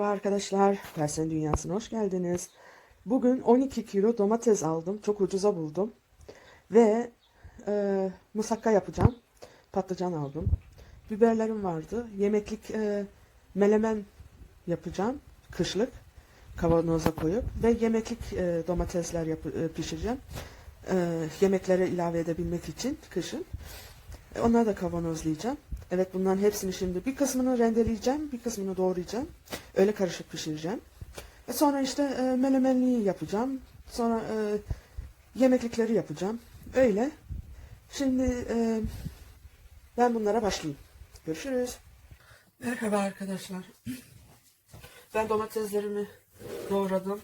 Merhaba arkadaşlar, Persen Dünyası'na hoş geldiniz. Bugün 12 kilo domates aldım, çok ucuza buldum. Ve e, musakka yapacağım. Patlıcan aldım. Biberlerim vardı. Yemeklik e, melemen yapacağım, kışlık. Kavanoza koyup. Ve yemeklik e, domatesler yap- e, pişireceğim. E, yemeklere ilave edebilmek için kışın. E, Onları da kavanozlayacağım. Evet bunların hepsini şimdi bir kısmını rendeleyeceğim, bir kısmını doğrayacağım. Öyle karışık pişireceğim. E sonra işte e, melemenliği yapacağım. Sonra e, yemeklikleri yapacağım. Öyle. Şimdi e, ben bunlara başlayayım. Görüşürüz. Merhaba arkadaşlar. Ben domateslerimi doğradım.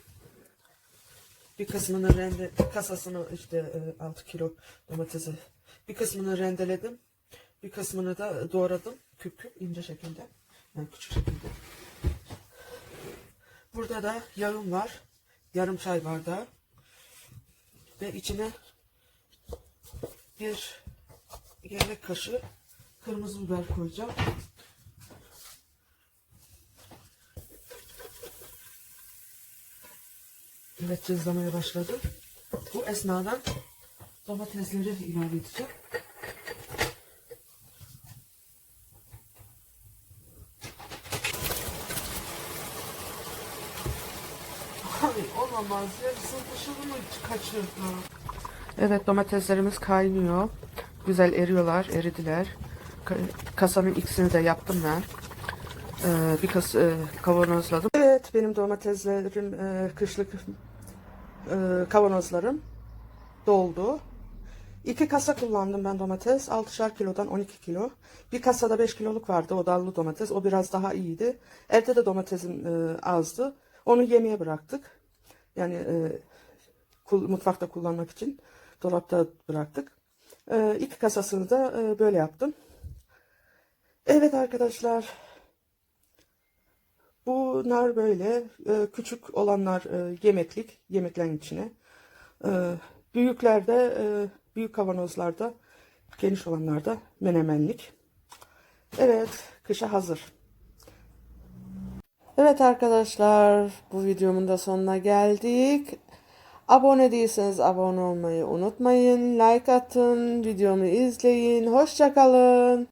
Bir kısmını rende, kasasını işte 6 kilo domatesi bir kısmını rendeledim. Bir kısmını da doğradım. Küp küp ince şekilde. Yani küçük şekilde. Burada da yağım var. Yarım çay bardağı. Ve içine bir yemek kaşığı kırmızı biber koyacağım. Evet cızlamaya başladı. Bu esnada domatesleri ilave edeceğim. Ay olamaz. Yarısı dışarı mı kaçırdı? Evet domateslerimiz kaynıyor. Güzel eriyorlar, eridiler. Ka- Kasanın ikisini de yaptım ben. Ee, bir kas e, kavanozladım. Evet benim domateslerim e, kışlık e, kavanozlarım doldu. İki kasa kullandım ben domates. 6'şar kilodan 12 kilo. Bir kasada 5 kiloluk vardı o dallı domates. O biraz daha iyiydi. Evde de domatesim azdı. Onu yemeye bıraktık. Yani e, kul- mutfakta kullanmak için dolapta bıraktık. E, iki kasasını da e, böyle yaptım. Evet arkadaşlar. Bunlar böyle. E, küçük olanlar e, yemeklik. Yemeklerin içine. E, büyükler de e, büyük kavanozlarda geniş olanlarda menemenlik. Evet. Kışa hazır. Evet arkadaşlar bu videomun da sonuna geldik. Abone değilseniz abone olmayı unutmayın. Like atın, videomu izleyin. Hoşçakalın.